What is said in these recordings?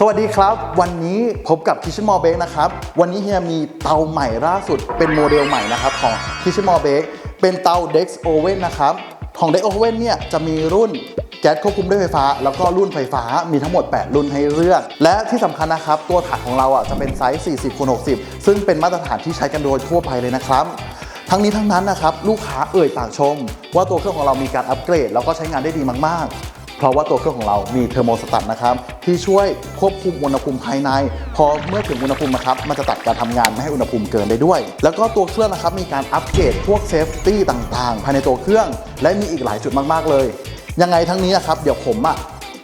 สวัสดีครับ วันนี้พบกับ Kitchen m o r Bake นะครับ วันนี้เฮียมีเตาใหม่ล่าสุด เป็นโมเดลใหม่นะครับของ Kitchen m o r Bake เป็นเตา Dex Oven นะครับ ของ Dex Oven เนี่ยจะมีรุ่นแก๊สควบคุมด้วยไฟฟ้า แล้วก็รุ่นไฟฟ้ามีทั้งหมด 8 รุ่นให้เลือก และที่สำคัญนะครับ ตัวถังของเราอะจะเป็นไซส์ 40คูณ60 ซึ่งเป็นมาตรฐานที่ใช้กันโดยทั่วไปเลยนะครับทั้งนี้ทั้งนั้นนะครับลูกค้าเอ่ยปากชม ว่าตัวเครื่องของเรามีการอัปเกรด แล้วก็ใช้งานได้ดีมากๆ เพราะว่าตัวเครื่องของเรามีเทอร์โมสตัตนะครับที่ช่วยควบคุมอุณหภูมิภายใน พอเมื่อถึงอุณหภูมินะครับมันจะตัดการทำงานไม่ให้อุณหภูมิเกินได้ด้วย แล้วก็ตัวเครื่องนะครับมีการอัปเกรดพวกเซฟตี้ต่างๆ ภายในตัวเครื่อง และมีอีกหลายจุดมากๆเลย ยังไงทั้งนี้นะครับเดี๋ยวผมอะ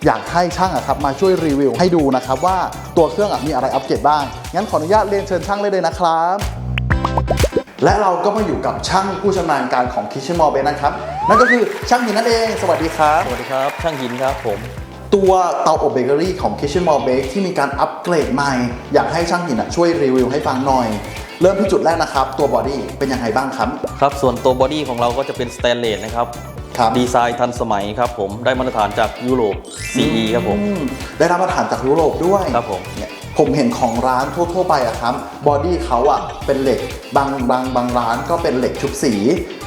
อยากให้ช่างอะครับมาช่วยรีวิวให้ดูนะครับว่าตัวเครื่องอะมีอะไรอัปเกรดบ้าง งั้นขออนุญาตเรียนเชิญช่างเลยเลยนะครับ และเราก็มาอยู่กับช่างผู้ชำนาญการของ Kitchen m o r b e นะครับ นั่นก็คือช่างหินนั่นเอง สวัสดีครับ สวัสดีครับ ช่างหินครับผม ตัวเตาอบเบเกอรี่ของ Kitchen m o r b e ที่มีการอัปเกรดใหม่ อยากให้ช่างหินอะช่วยรีวิวให้ฟังหน่อย เริ่มที่จุดแรกนะครับ ตัวบอดี้เป็นยังไงบ้างครับ ครับ ส่วนตัวบอดี้ของเราก็จะเป็นสแตนเลสนะครับครับ ดีไซน์ทันสมัยครับผม ได้มาตรฐานจากยุโรป CE ครับผม อืมได้รับมาตรฐานจากยุโรปด้วยครับผม เนี่ย ผมเห็นของร้านทั่ว ๆ ไปอะครับบอดี้เขาอะเป็นเหล็กบางบางบางร้านก็เป็นเหล็กชุบสี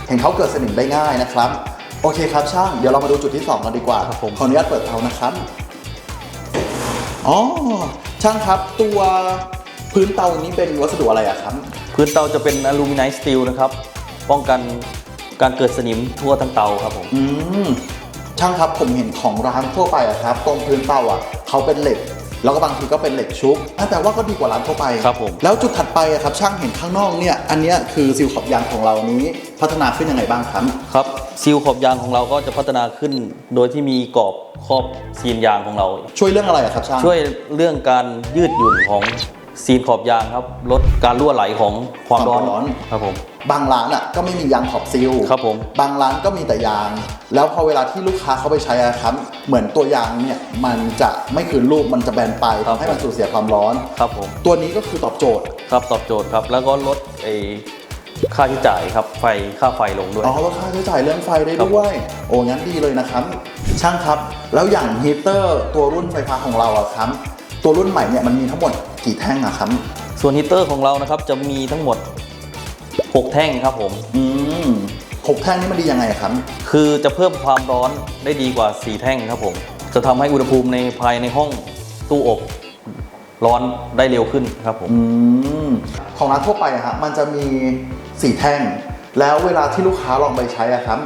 เห็นเขาเกิดสนิมได้ง่ายนะครับ โอเคครับช่างเดี๋ยวเรามาดูจุดที่2กันดีกว่าครับผม ขออนุญาตเปิดเตานะครับอ๋อช่างครับตัวพื้นเตานี้เป็นวัสดุอะไรอะครับ พื้นเตาจะเป็นอลูมิเนียมสตีลนะครับ ป้องกันการเกิดสนิมทั่วทั้งเตาครับผม อืมช่างครับผมเห็นของร้านทั่วไปอะครับ ตรงพื้นเตาอะเขาเป็นเหล็ก แล้วก็บางทีก็เป็นเหล็กชุบอะแต่ว่าก็ดีกว่าร้านทั่วไปครับผมแล้วจุดถัดไปอะครับช่างเห็นข้างนอกเนี่ยอันเนี้ยคือซิลขอบยางของเรานี้พัฒนาขึ้นยังไงบ้างครับครับซีลขอบยางของเราก็จะพัฒนาขึ้น โดยที่มีกรอบครอบซีนยางของเรา ช่วยเรื่องอะไรอะครับช่างช่วยเรื่องการยืดหยุ่นของ ซีนขอบยางครับลดการรั่วไหลของความร้อนความร้อน ครับผม บางร้านอะก็ไม่มียางขอบซิลครับผม บางร้านก็มีแต่ยาง แล้วพอเวลาที่ลูกค้าเขาไปใช้อะครับ เหมือนตัวยางเนี่ยมันจะไม่คืนรูปมันจะแบนไปครับทำให้มันสูญเสียความร้อน ครับผม ตัวนี้ก็คือตอบโจทย์ครับตอบโจทย์ครับ แล้วก็ลดไอ้ค่าใช้จ่ายครับไฟค่าไฟลงด้วย อ๋อลดค่าใช้จ่ายเรื่องไฟได้ครับ ด้วย โอ้งั้นดีเลยนะครับ ช่างครับ แล้วอย่างฮีเตอร์ตัวรุ่นไฟฟ้าของเราอะครับ ตัวรุ่นใหม่เนี่ยมันมีทั้งหมด กี่แท่งอะครับ ส่วนฮีเตอร์ของเรานะครับจะมีทั้งหมด 6 แท่งครับผม อืมหกแท่งนี่มันดียังไงอะครับ คือจะเพิ่มความร้อนได้ดีกว่า 4 แท่งครับผม จะทำให้อุณหภูมิในภายในห้องตู้อบร้อนได้เร็วขึ้นครับผมอืมของร้านทั่วไปอะครับมันจะมีสี่แท่ง แล้วเวลาที่ลูกค้าลองไปใช้อะครับ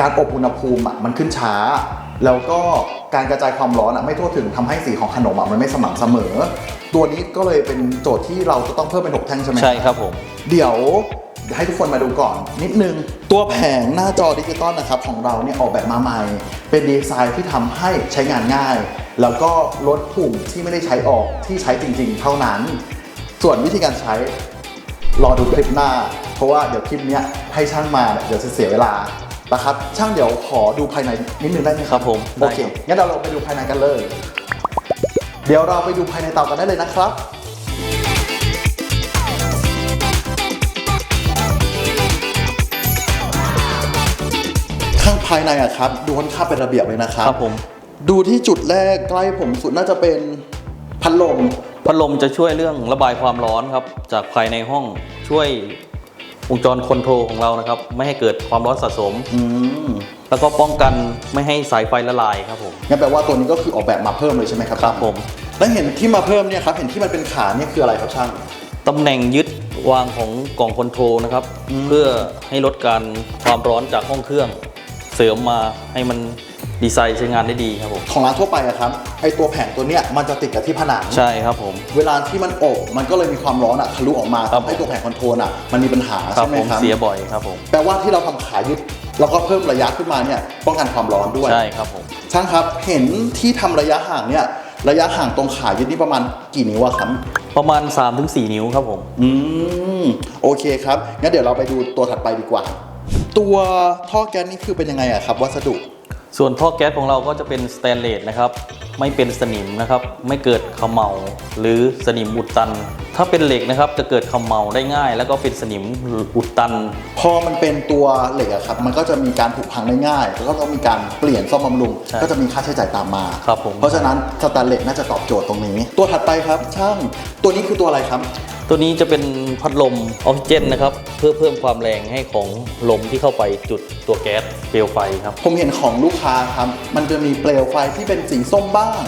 การอบอุณหภูมิอะมันขึ้นช้า แล้วก็การกระจายความร้อนอะไม่ทั่วถึงทำให้สีของขนมอะมันไม่สม่ำเสมอ ตัวนี้ก็เลยเป็นโจทย์ที่เราจะต้องเพิ่มเป็นหกแท่งใช่ไหมใช่ครับผม เดี๋ยวให้ทุกคนมาดูก่อนนิดนึง ตัวแผงหน้าจอดิจิตอลนะครับของเราเนี่ยออกแบบมาใหม่ เป็นดีไซน์ที่ทำให้ใช้งานง่าย แล้วก็ลดปุ่มที่ไม่ได้ใช้ออกที่ใช้จริง ๆ เท่านั้น ส่วนวิธีการใช้รอดูคลิปหน้า เพราะว่าเดี๋ยวคลิปเนี้ยให้ช่างมาเนี่ยเดี๋ยวจะเสียเวลา นะครับช่างเดี๋ยวขอดูภายในนิดนึงได้ไหมครับผมโอเคได้ครับงั้นเราลองไปดูภายในกันเลย เดี๋ยวเราไปดูภายในเตากันได้เลยนะครับข้างภายในอะครับดูค่อนข้างเป็นระเบียบเลยนะครับครับผมดูที่จุดแรกใกล้ผมสุดน่าจะเป็นพัดลมพัดลมจะช่วยเรื่องระบายความร้อนครับ จากภายในห้องช่วย วงจรคอนโทรลของเรานะครับ ไม่ให้เกิดความร้อนสะสม อืมแล้วก็ป้องกันไม่ให้สายไฟละลายครับผม งั้นแปลว่าตัวนี้ก็คือออกแบบมาเพิ่มเลยใช่ไหมครับครับผม แล้วเห็นที่มาเพิ่มเนี่ยครับเห็นที่มันเป็นขาเนี่ยคืออะไรครับช่าง ตำแหน่งยึดวางของกล่องคอนโทรลนะครับ เพื่อให้ลดการความร้อนจากห้องเครื่อง เสริมมาให้มัน ดีไซน์ใช้งานได้ดีครับผมของร้านทั่วไปอะครับไอตัวแผงตัวเนี้ยมันจะติดกับที่ผนังใช่ครับผม เวลาที่มันอบมันก็เลยมีความร้อนอะทะลุออกมาครับทำให้ตัวแผงคอนโทรลอะมันมีปัญหาครับใช่ไหมผมครับเสียบ่อยครับผมแปลว่าที่เราทำขายึดแล้วก็เพิ่มระยะขึ้นมาเนี่ยป้องกันความร้อนด้วย ใช่ครับผม ช่างครับเห็นที่ทำระยะห่างเนี่ยระยะห่างตรงขายึดนี่ประมาณกี่นิ้วอะครับประมาณ 3-4 นิ้วครับผม อืมโอเคครับงั้นเดี๋ยวเราไปดูตัวถัดไปดีกว่า ตัวท่อแก๊สนี่คือเป็นยังไงอะครับ วัสดุ ส่วนท่อแก๊สของเราก็จะเป็นสแตนเลสนะครับไม่เป็นสนิมนะครับไม่เกิดเขมเหลาหรือสนิมอุดตัน ถ้าเป็นเหล็กนะครับจะเกิดเขมเหลาได้ง่าย แล้วก็เป็นสนิมอุดตัน พอมันเป็นตัวเหล็กอะครับมันก็จะมีการผุพังได้ง่าย แล้วก็ต้องมีการเปลี่ยนซ่อมบำรุง ใช่ก็จะมีค่าใช้จ่ายตามมา ครับผม เพราะฉะนั้นสแตนเลสน่าจะตอบโจทย์ตรงนี้ ตัวถัดไปครับช่างตัวนี้คือตัวอะไรครับ ตัวนี้จะเป็นพัดลมออกซิเจนนะครับ เพื่อเพิ่มความแรงให้ของลมที่เข้าไปจุดตัวแก๊สเปลวไฟครับ ผมเห็นของลูกค้าครับ มันจะมีเปลวไฟที่เป็นสีส้มบ้าง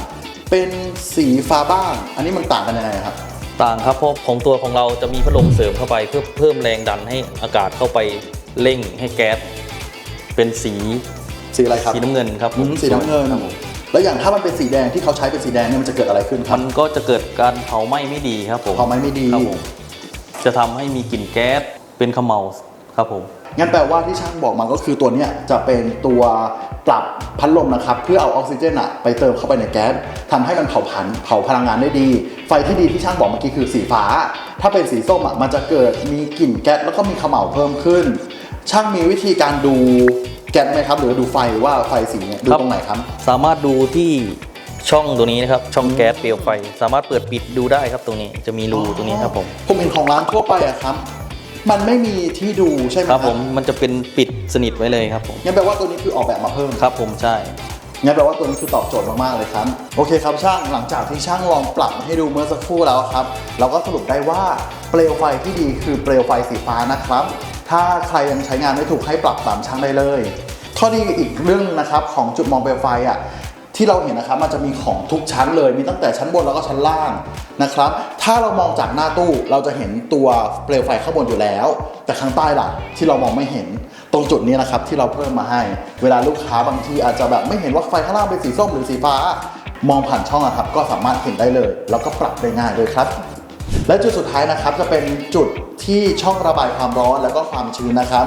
เป็นสีฟ้าบ้าง อันนี้มันต่างกันยังไงครับต่างครับเพราะของตัวของเราจะมีพัดลมเสริมเข้าไป เพื่อเพิ่มแรงดันให้อากาศเข้าไปเร่งให้แก๊สเป็นสีสีอะไรครับสีน้ำเงินครับอืมสีน้ำเงินครับผม แล้วอย่างถ้ามันเป็นสีแดงที่เขาใช้เป็นสีแดงเนี่ยมันจะเกิดอะไรขึ้นครัมับนก็จะเกิดการเผาไหม้ไม่ดีครับผมเผาไหม้ไม่ดีครับผมจะทำให้มีกลิ่นแก๊สเป็นเขมเหลาครับผมงั้นแปลว่าที่ช่างบอกมาก็คือตัวเนี้ยจะเป็นตัวปรับพัดลมนะครับ เพื่อเอาออกซิเจนอะไปเติมเข้าไปในแก๊สทำให้มันเผาผลาญเผาพลังงานได้ดี ไฟที่ดีที่ช่างบอกเมื่อกี้คือสีฟ้า ถ้าเป็นสีส้มอะมันจะเกิดมีกลิ่นแก๊สแล้วก็มีเขม่าวเพิ่มขึ้น ช่างมีวิธีการดู แก๊สไหมครับ หรือดูไฟว่าไฟสีเนี่ยดูครับตรงไหนครับ สามารถดูที่ช่องตัวนี้นะครับ ช่องแก๊สเปลวไฟ สามารถเปิดปิดดูได้ครับตรงนี้จะมีรูตรงนี้ครับผมผมเห็นของร้านทั่วไปอะครับ มันไม่มีที่ดูใช่ไหมครับผมมันจะเป็นปิดสนิทไว้เลยครับผมงั้นแปลว่าตัวนี้คือออกแบบมาเพิ่มครับผมใช่ งั้นแปลว่าตัวนี้คือตอบโจทย์มากๆเลยครับ โอเคครับช่างหลังจากที่ช่างลองปรับให้ดูเมื่อสักครู่แล้วครับ เราก็สรุปได้ว่าเปลวไฟที่ดีคือเปลวไฟสีฟ้านะครับ ถ้าใครยังใช้งานไม่ถูกให้ปรับตามช่างได้เลยข้อดีอีกเรื่องนะครับของจุดมองเปลวไฟอะที่เราเห็นนะครับมันจะมีของทุกชั้นเลย มีตั้งแต่ชั้นบนแล้วก็ชั้นล่างนะครับ ถ้าเรามองจากหน้าตู้เราจะเห็นตัวเปลวไฟข้างบนอยู่แล้ว แต่ข้างใต้ล่ะที่เรามองไม่เห็นตรงจุดนี้นะครับที่เราเพิ่มมาให้ เวลาลูกค้าบางทีอาจจะแบบไม่เห็นว่าไฟข้างล่างเป็นสีส้มหรือสีฟ้ามองผ่านช่องอะครับก็สามารถเห็นได้เลย แล้วก็ปรับได้ง่ายเลยครับ และจุดสุดท้ายนะครับจะเป็นจุดที่ช่องระบายความร้อนแล้วก็ความชื้นนะครับ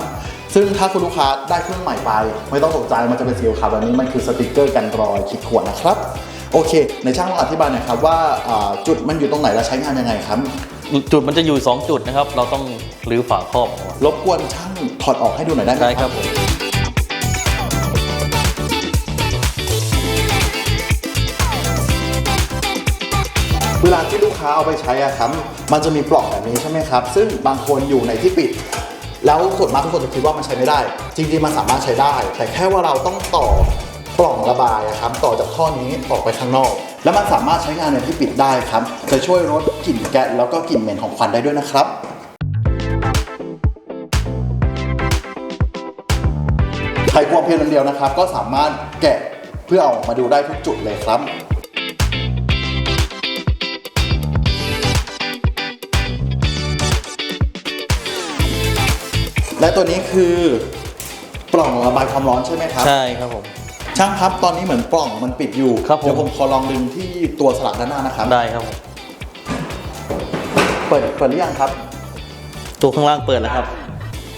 ซึ่งถ้าคุณลูกค้าได้เครื่องใหม่ไป ไม่ต้องตกใจมันจะเป็นสีขาวแบบนี้มันคือสติกเกอร์กันรอยขีดข่วนนะครับโอเค ในช่างลองอธิบายหน่อยครับว่าอ่าจุดมันอยู่ตรงไหนและใช้งานยังไงครับ จุดมันจะอยู่ 2 จุดนะครับ เราต้องรื้อฝาครอบออกรบกวนช่างถอดออกให้ดูหน่อยได้ไหมได้ครับ เวลาที่ลูกค้าเอาไปใช้อะครับ มันจะมีปลองแบบนี้ใช่ไหมครับ ซึ่งบางคนอยู่ในที่ปิด แล้วส่วนมากทุกคนจะคิดว่ามันใช้ไม่ได้ จริงๆมันสามารถใช้ได้ แต่แค่ว่าเราต้องต่อปล่องระบายครับต่อจากท่อนี้ออกไปข้างนอก แล้วมันสามารถใช้งานในที่ปิดได้ครับ จะช่วยลดกลิ่นแก๊สแล้วก็กลิ่นเหม็นของควันได้ด้วยนะครับไขควงเพียงอันเดียวนะครับ ก็สามารถแกะเพื่อเอามาดูได้ทุกจุดเลยครับ และตัวนี้คือปล่องระบายความร้อนใช่ไหมครับ ใช่ครับผม ช่างครับตอนนี้เหมือนปล่องมันปิดอยู่ครับผม เดี๋ยวผมขอลองดึงที่ตัวสลักด้านหน้านะครับ ได้ครับผมเปิดเปิดหรือยังครับ ตัวข้างล่างเปิดแล้วครับ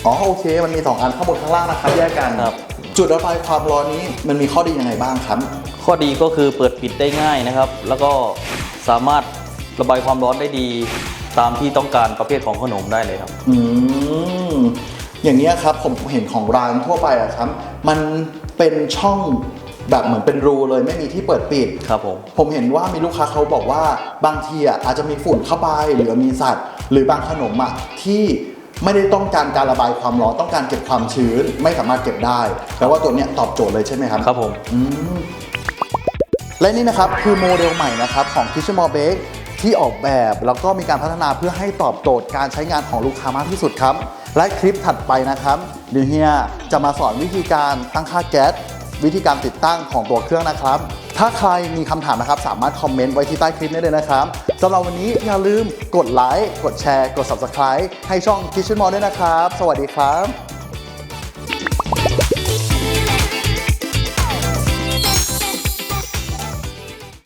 อ๋อโอเค มันมี 2 อันข้างบนข้างล่างนะครับแยกกันครับ จุดระบายความร้อนนี้มันมีข้อดียังไงบ้างครับ ข้อดีก็คือเปิดปิดได้ง่ายนะครับ แล้วก็สามารถระบายความร้อนได้ดี ตามที่ต้องการประเภทของขนมได้เลยครับ อืม อย่างเนี้ยครับผมเห็นของร้านทั่วไปอะครับมันเป็นช่องแบบเหมือนเป็นรูเลยไม่มีที่เปิดปิด ครับผม ผมเห็นว่ามีลูกค้าเขาบอกว่าบางทีอะอาจจะมีฝุ่นเข้าไปหรือมีสัตว์ หรือบางขนมอะที่ไม่ได้ต้องการการระบายความร้อนต้องการเก็บความชื้น ไม่สามารถเก็บได้แต่ว่าตัวเนี้ยตอบโจทย์เลยใช่ไหมครับครับผมอืมและนี่นะครับคือโมเดลใหม่นะครับของ Kitchen m o r Bake ที่ออกแบบแล้วก็มีการพัฒนาเพื่อให้ตอบโจทย์การใช้งานของลูกค้ามากที่สุดครับและคลิปถัดไปนะครับ เดี๋ยวเฮียจะมาสอนวิธีการตั้งค่าแก๊ส วิธีการติดตั้งของตัวเครื่องนะครับ ถ้าใครมีคำถามนะครับ สามารถคอมเมนต์ไว้ที่ใต้คลิปนี้เลยนะครับสำหรับวันนี้อย่าลืมกดไลค์กดแชร์ กด Subscribe ให้ช่อง Kitchen m o r ด้วยนะครับ สวัสดีครับ